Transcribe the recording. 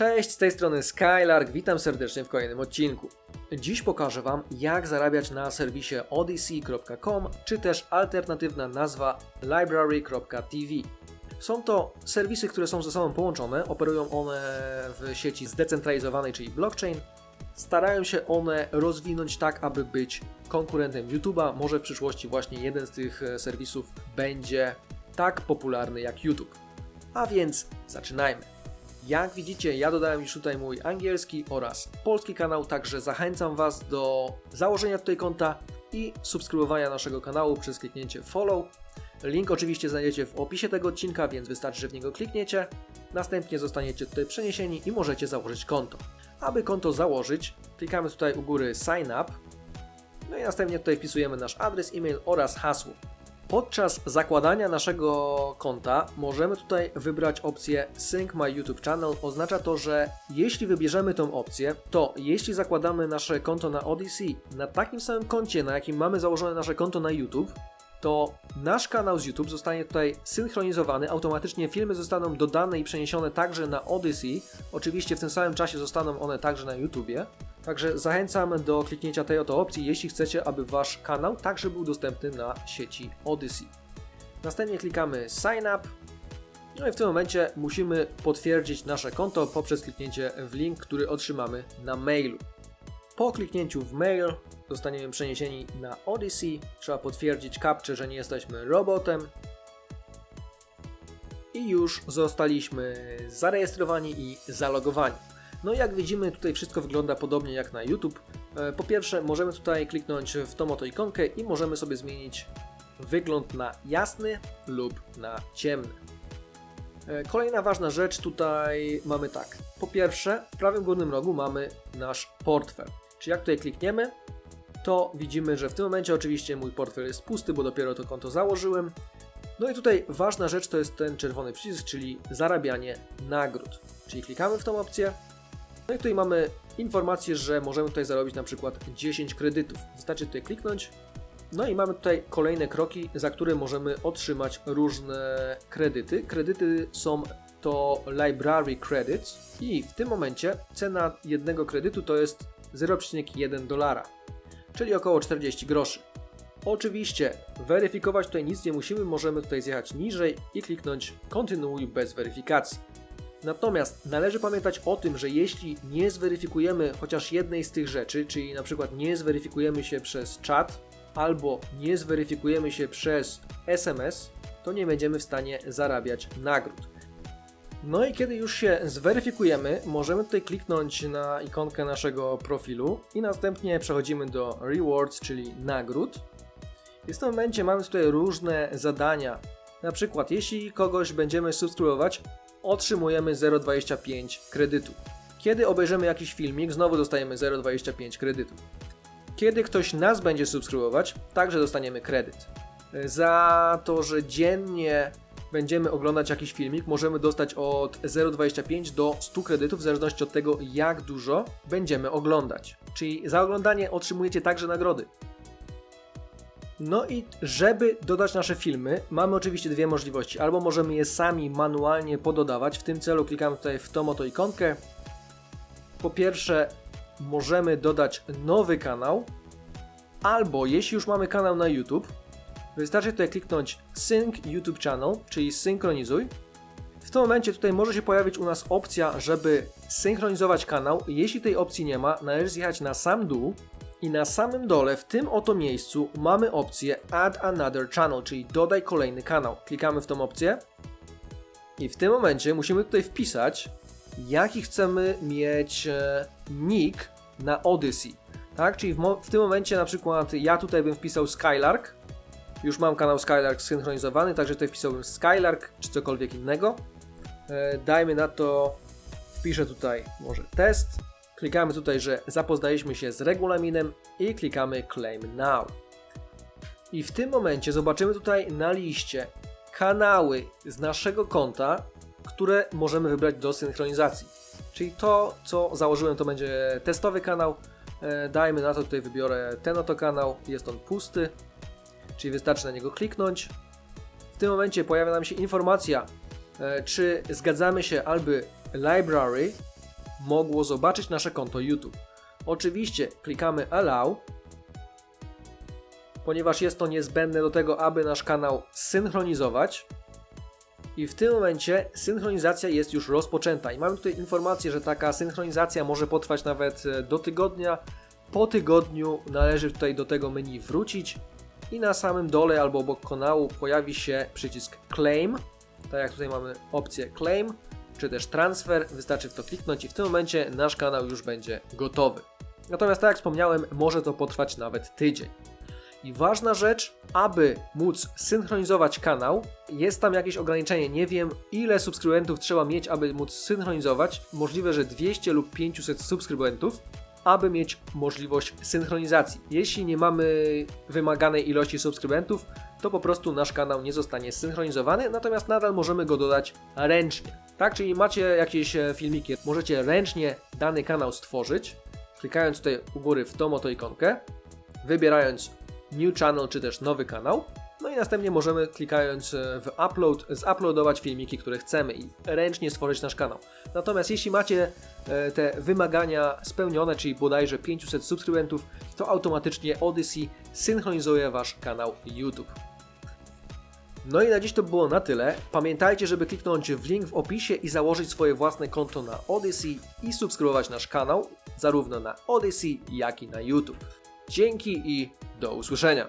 Cześć, z tej strony Skylark, witam serdecznie w kolejnym odcinku. Dziś pokażę Wam, jak zarabiać na serwisie odyssey.com, czy też alternatywna nazwa library.tv. Są to serwisy, które są ze sobą połączone, operują one w sieci zdecentralizowanej, czyli blockchain. Starają się one rozwinąć tak, aby być konkurentem YouTube'a. Może w przyszłości właśnie jeden z tych e, serwisów będzie tak popularny jak YouTube. A więc zaczynajmy. Jak widzicie, ja dodałem już tutaj mój angielski oraz polski kanał, także zachęcam Was do założenia tutaj konta i subskrybowania naszego kanału przez kliknięcie follow. Link oczywiście znajdziecie w opisie tego odcinka, więc wystarczy, że w niego klikniecie. Następnie zostaniecie tutaj przeniesieni i możecie założyć konto. Aby konto założyć, klikamy tutaj u góry sign up. No i następnie tutaj wpisujemy nasz adres e-mail oraz hasło. Podczas zakładania naszego konta możemy tutaj wybrać opcję Sync My YouTube Channel. Oznacza to, że jeśli wybierzemy tą opcję, to jeśli zakładamy nasze konto na Odyssey na takim samym koncie, na jakim mamy założone nasze konto na YouTube, to nasz kanał z YouTube zostanie tutaj synchronizowany, automatycznie filmy zostaną dodane i przeniesione także na Odyssey. Oczywiście w tym samym czasie zostaną one także na YouTubie. Także zachęcam do kliknięcia tej oto opcji, jeśli chcecie, aby wasz kanał także był dostępny na sieci Odyssey. Następnie klikamy Sign Up. No i w tym momencie musimy potwierdzić nasze konto poprzez kliknięcie w link, który otrzymamy na mailu. Po kliknięciu w mail zostaniemy przeniesieni na Odyssey. Trzeba potwierdzić captcha, że nie jesteśmy robotem. I już zostaliśmy zarejestrowani i zalogowani. No jak widzimy tutaj wszystko wygląda podobnie jak na YouTube. E, Po pierwsze możemy tutaj kliknąć w tą oto ikonkę i możemy sobie zmienić wygląd na jasny lub na ciemny. E, Kolejna ważna rzecz tutaj mamy tak. Po pierwsze, w prawym górnym rogu mamy nasz portfel. Czyli jak tutaj klikniemy, to widzimy, że w tym momencie oczywiście mój portfel jest pusty, bo dopiero to konto założyłem. No i tutaj ważna rzecz to jest ten czerwony przycisk, czyli zarabianie nagród. Czyli klikamy w tą opcję. No i tutaj mamy informację, że możemy tutaj zarobić na przykład 10 kredytów. Wystarczy tutaj kliknąć. No i mamy tutaj kolejne kroki, za które możemy otrzymać różne kredyty. Kredyty są to library credits i w tym momencie cena jednego kredytu to jest 0,1 dolara, czyli około 40 groszy. Oczywiście weryfikować tutaj nic nie musimy, możemy tutaj zjechać niżej i kliknąć kontynuuj bez weryfikacji. Natomiast należy pamiętać o tym, że jeśli nie zweryfikujemy chociaż jednej z tych rzeczy, czyli na przykład nie zweryfikujemy się przez czat albo nie zweryfikujemy się przez SMS, to nie będziemy w stanie zarabiać nagród. No i kiedy już się zweryfikujemy, możemy tutaj kliknąć na ikonkę naszego profilu i następnie przechodzimy do rewards, czyli nagród. I w tym momencie mamy tutaj różne zadania. Na przykład, jeśli kogoś będziemy subskrybować, otrzymujemy 0,25 kredytu. Kiedy obejrzymy jakiś filmik, znowu dostajemy 0,25 kredytu. Kiedy ktoś nas będzie subskrybować, także dostaniemy kredyt. Za to, że dziennie będziemy oglądać jakiś filmik, możemy dostać od 0,25 do 100 kredytów, w zależności od tego, jak dużo będziemy oglądać. Czyli za oglądanie otrzymujecie także nagrody. No i żeby dodać nasze filmy, mamy oczywiście dwie możliwości. Albo możemy je sami manualnie pododawać. W tym celu klikamy tutaj w tą oto ikonkę. Po pierwsze, możemy dodać nowy kanał. Albo jeśli już mamy kanał na YouTube, wystarczy tutaj kliknąć Sync YouTube Channel, czyli synchronizuj. W tym momencie tutaj może się pojawić u nas opcja, żeby synchronizować kanał. Jeśli tej opcji nie ma, należy zjechać na sam dół i na samym dole, w tym oto miejscu, mamy opcję Add Another Channel, czyli dodaj kolejny kanał. Klikamy w tą opcję i w tym momencie musimy tutaj wpisać, jaki chcemy mieć e, nick na Odyssey. Tak, czyli w, w tym momencie na przykład ja tutaj bym wpisał Skylark. Już mam kanał Skylark synchronizowany, także tutaj wpisałbym Skylark czy cokolwiek innego. E, dajmy na to, wpiszę tutaj może test. Klikamy tutaj, że zapoznaliśmy się z regulaminem i klikamy Claim Now. I w tym momencie zobaczymy tutaj na liście kanały z naszego konta, które możemy wybrać do synchronizacji. Czyli to, co założyłem, to będzie testowy kanał. E, Dajmy na to, tutaj wybiorę ten oto kanał, jest on pusty, czyli wystarczy na niego kliknąć. W tym momencie pojawia nam się informacja, e, czy zgadzamy się albo library, mogło zobaczyć nasze konto YouTube. Oczywiście klikamy Allow, ponieważ jest to niezbędne do tego, aby nasz kanał synchronizować. I w tym momencie synchronizacja jest już rozpoczęta. I mamy tutaj informację, że taka synchronizacja może potrwać nawet e, do tygodnia. Po tygodniu należy tutaj do tego menu wrócić i na samym dole albo obok kanału pojawi się przycisk Claim. Tak jak tutaj mamy opcję Claim, czy też Transfer. Wystarczy w to kliknąć i w tym momencie nasz kanał już będzie gotowy. Natomiast tak jak wspomniałem, może to potrwać nawet tydzień. I ważna rzecz, aby móc synchronizować kanał, jest tam jakieś ograniczenie. Nie wiem, ile subskrybentów trzeba mieć, aby móc synchronizować. Możliwe, że 200 lub 500 subskrybentów, aby mieć możliwość synchronizacji. Jeśli nie mamy wymaganej ilości subskrybentów, to po prostu nasz kanał nie zostanie synchronizowany, natomiast nadal możemy go dodać ręcznie. Tak, czyli macie jakieś e, filmiki, możecie ręcznie dany kanał stworzyć, klikając tutaj u góry w tą oto ikonkę, wybierając New Channel czy też nowy kanał. No i następnie możemy klikając e, w Upload zuploadować filmiki, które chcemy i ręcznie stworzyć nasz kanał. Natomiast jeśli macie e, te wymagania spełnione, czyli bodajże 500 subskrybentów, to automatycznie Odyssey synchronizuje Wasz kanał YouTube. No i na dziś to było na tyle. Pamiętajcie, żeby kliknąć w link w opisie i założyć swoje własne konto na Odyssey i subskrybować nasz kanał, zarówno na Odyssey, jak i na YouTube. Dzięki i do usłyszenia.